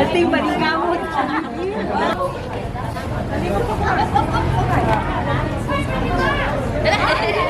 Ito yung balikamot. Stunning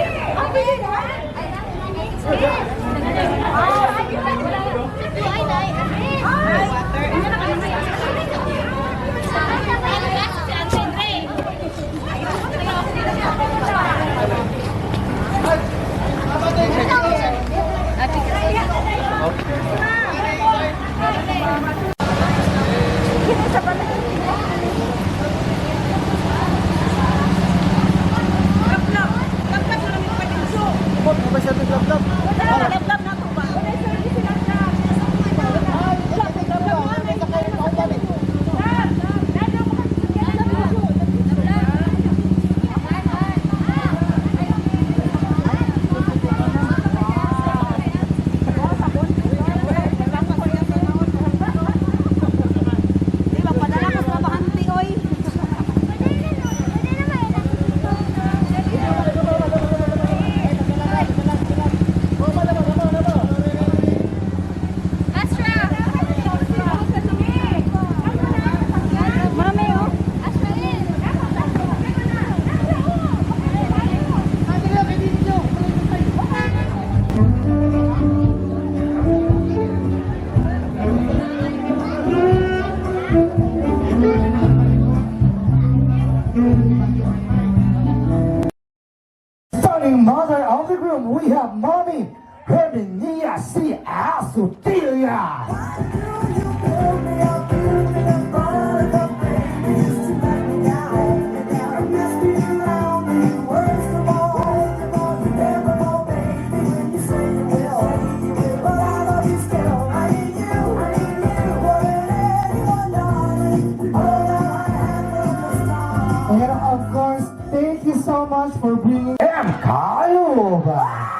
groom, we have mommy Herminia C. Asutia. And of course, thank you so much for bringing M. Kaluba.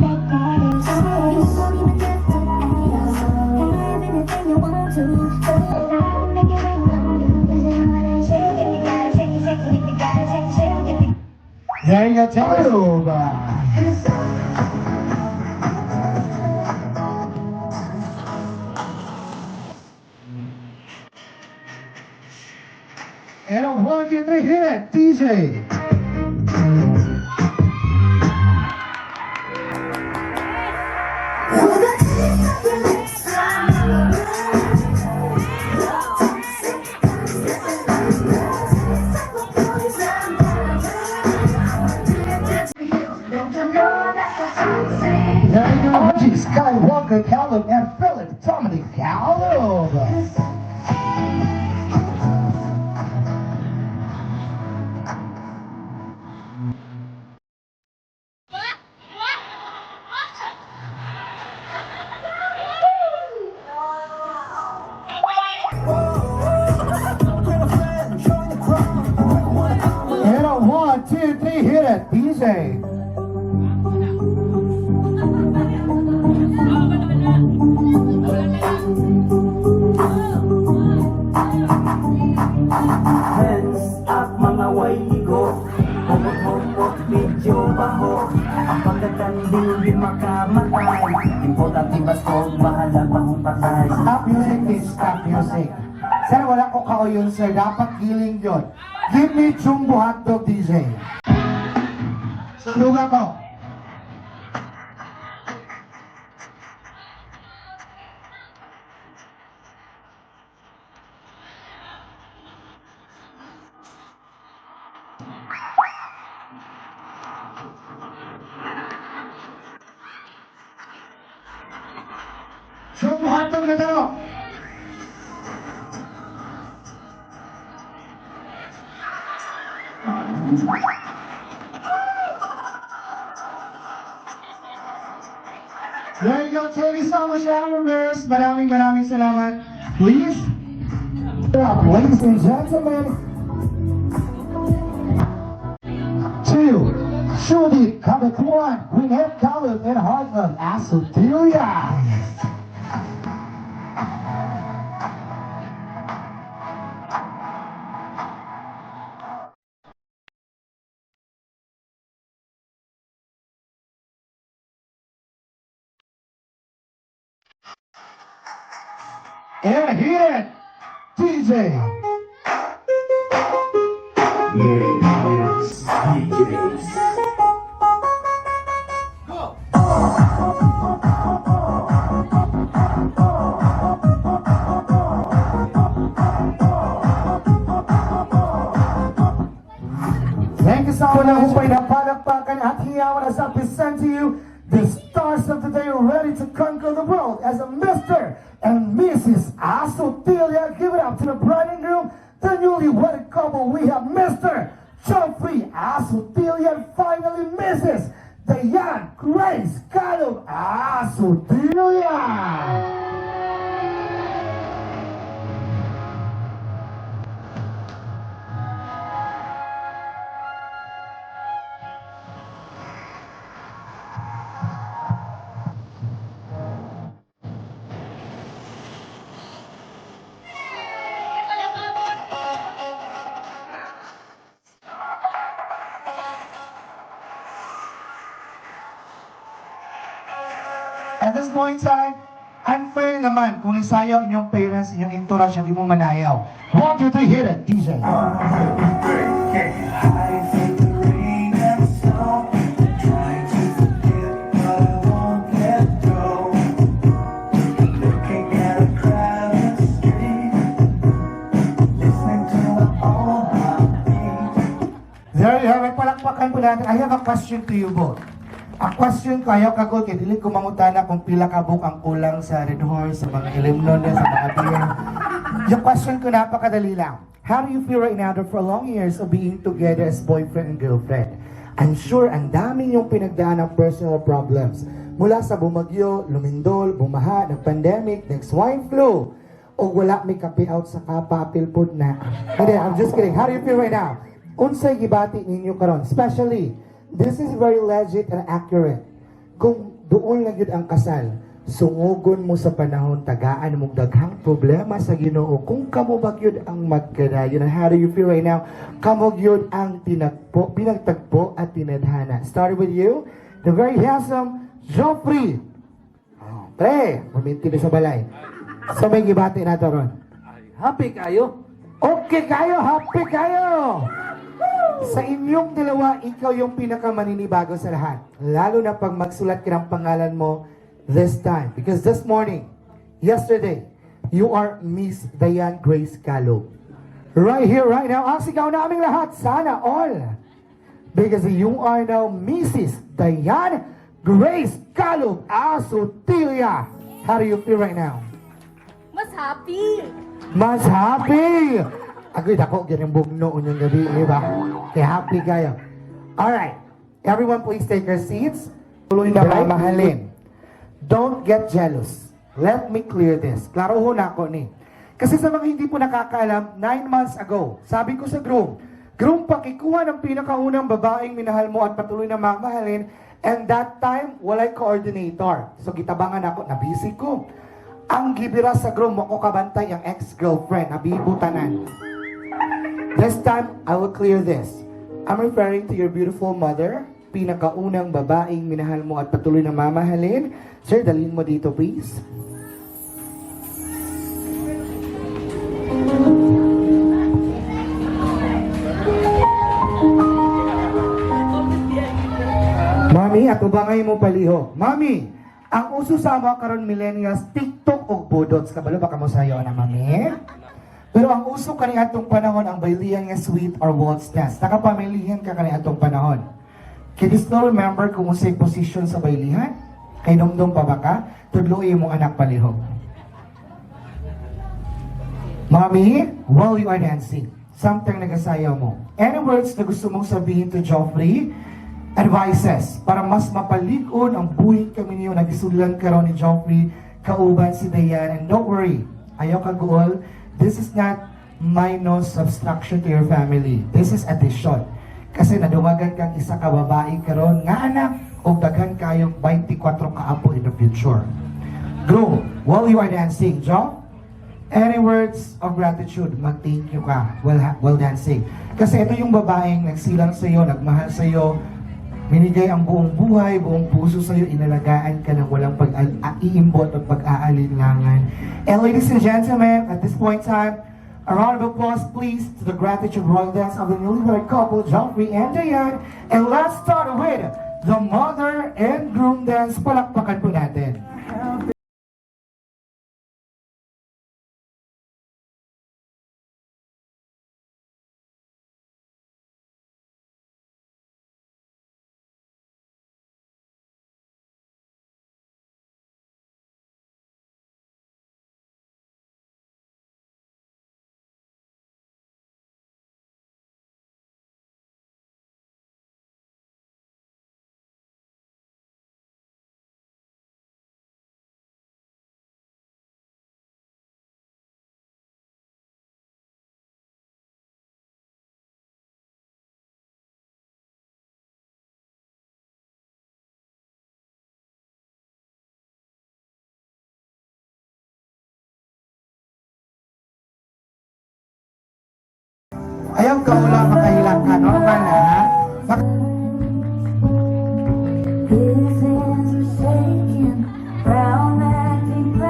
내가 자유가 And I'm going to get the hit, DJ. they tell them music. Sir, wala ko kao yun, sir. Dapat giling yun. Give me jumbo hotdog, DJ. Sunugan ko. Jumbo hotdog na daw. There you go. Thank you so much, Adam Ramirez. Maraming maraming salamat. Please. Up, ladies and gentlemen. Two. Shudi Kabatuan, Gwyneth Calif, and Hartman, Asutheria. And hit it, DJ. Yes, DJs. Thank you so much. Hupay na palakpakan at hiyawan as I present to you the stars of day ready to conquer the world as a Mr. and Mrs. Asotilia. Give it up to the bride and groom, the newly wedded couple. We have Mr. Geoffrey and finally Mrs. Diane Grace Calum Asotilia. This point in time, unfair naman kung isayaw inyong parents, inyong entourage, hindi mo manayaw. One, two, three, hit it, DJ. There you have it. Palakpakan po natin. I have a question to you both. Ang question ko, ayaw kagod, kaya dili ko mangutana kung pila ka book ang kulang sa Red Horse, sa mga Ilimnon, sa mga beer. Yung question ko, napakadali lang. How do you feel right now for long years of being together as boyfriend and girlfriend? I'm sure ang dami yung pinagdaan ng personal problems. Mula sa bumagyo, lumindol, bumaha, nag-pandemic, next swine flu, o wala may kape out sa kapa, pilpod na. Hindi, I'm just kidding. How do you feel right now? Unsay gibati ninyo karon, especially this is very legit and accurate. Kung doon lang yun ang kasal, sungugon mo sa panahon, tagaan mong daghang problema sa Ginoo. Kung kamo ba yun ang magkadayon, and how do you feel right now? Kamo yun ang tinagpo, pinagtagpo at tinadhana. Start with you, the very handsome Joffrey. Oh, pre, paminti na sa balay. So may gibati na to ron. Happy kayo? Okay kayo, happy kayo! Sa inyong dalawa, ikaw yung pinakamaninibago sa lahat. Lalo na pag magsulat ka ng pangalan mo this time. Because this morning, yesterday, you are Miss Diane Grace Calo. Right here, right now, ang sigaw naming lahat, sana all. Because you are now Mrs. Diane Grace Calo Asutilia. How do you feel right now? Mas happy. Mas happy! Agoy, dako, ganyan bugno unyong gabi, di ba? Kaya happy kayo. Alright, everyone please take your seats. Tuloy na mamahalin. Don't get jealous. Let me clear this. Klaro ho na ako ni. Kasi sa mga hindi po nakakaalam, nine months ago, sabi ko sa groom, Groom, pakikuha ng pinakaunang babaeng minahal mo at patuloy na mamahalin. And that time, walay coordinator. So, gitabangan ako, na busy ko. Ang gibira sa groom, ako kabantay ang ex-girlfriend, nabibutanan. This time, I will clear this. I'm referring to your beautiful mother, pinakaunang babaeng minahal mo at patuloy na mamahalin. Sir, dalhin mo dito, please. Mami, ato ba ngayon mo paliho? Mami, ang uso sa mga karon millennials, TikTok o budots. Kabalo ba kamo sayo na, mami? Pero ang uso kani atong panahon ang baylihan nga sweet or waltz dance. Nakapamilihan ka kani atong panahon. Can you still remember kung unsay position sa baylihan? Kay dumdum pa ba ka? Tudloy mong anak palihog. Mommy, while you are dancing, something nagasayaw mo. Any words na gusto mong sabihin to Joffrey? advices para mas mapalig-on ang buhit kami niyo nagisulan karon ni Joffrey kauban si Dayan and don't worry ayaw ka guol this is not minus obstruction to your family. This is addition. Kasi nadumagan kang isa ka babae karon nga anak o daghan kayong 24 ka apo in the future. Grow. While you are dancing John Any words of gratitude, mag-thank you ka while, while dancing. Kasi ito yung babaeng nagsilang sa'yo, nagmahal sa'yo, minigay ang buong buhay, buong puso sa'yo, inalagaan ka ng walang pag-iimbot at pag-aalinlangan. And ladies and gentlemen, at this point in time, a round of applause please to the gratitude royal dance of the newlywed couple, Joffrey and Diane. And let's start with the mother and groom dance. Palakpakan po natin. Ayaw ka wala makahilang ka, normal na.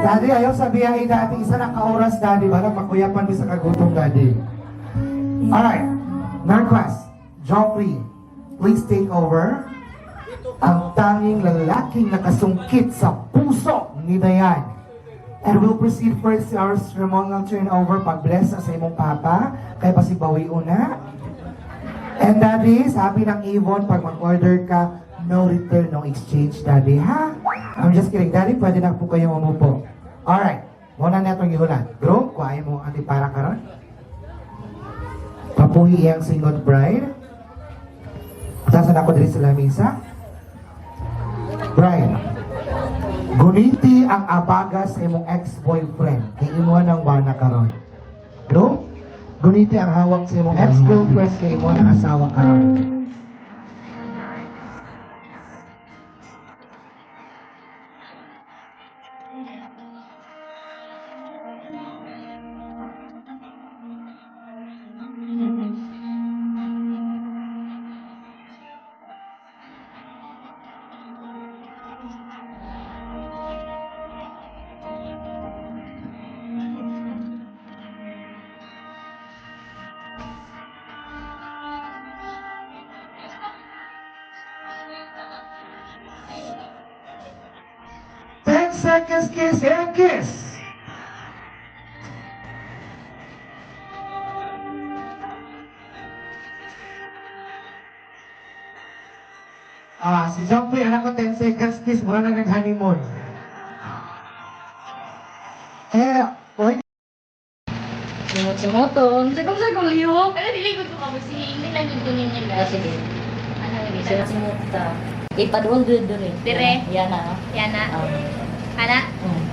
Daddy, ayaw sabihin dati, isa na ka-oras, Daddy. Wala, makuyapan din sa kagutom, Daddy. Alright, Narquas, Joffrey, please take over. Ang tanging lalaking nakasungkit sa puso ni Dayan. And we'll proceed first to our ceremonial turnover. Pag-bless sa imong papa, kay pasibawi una. And Daddy, sabi ng Avon, pag mag-order ka, no return, no exchange, Daddy, ha? I'm just kidding. Daddy, pwede na po kayo umupo. Alright, muna na itong ihulan. Bro, kuhain mo ang para karon. Papuhi iyang singot bride. Tasan ako diri sa lamisa. Bride, guniti ang abaga sa imong ex-boyfriend. Kay imo ng bana karon. Bro, guniti ang hawak sa imong ex-girlfriend kay imo ng asawa karon. Kiss and kiss. Ah, si Zombie, anak ko 10 seconds kiss, mura na nag-honeymoon. Eh, oy, liyok. Ano ko ka si hindi lang kunin nila. Ah, sige. Ano lagi Sila simuta. Ipadwal doon doon eh. Dire? Yan na. Yan na. Ana. Mm.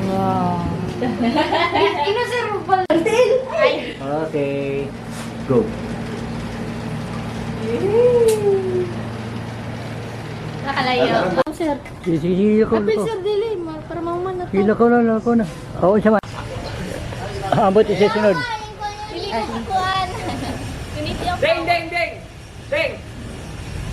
Wow. Ino si Rubal. Ay. Okay. Go. Nakalayo. Sir, Sige, sige, ako, Happy ako. sir dili. ma- Para mauman na to. Hila ko na, ko na. Oo, siya man. Ambot isa sunod. Dili ko ako. Ding, ding, ding! Ding!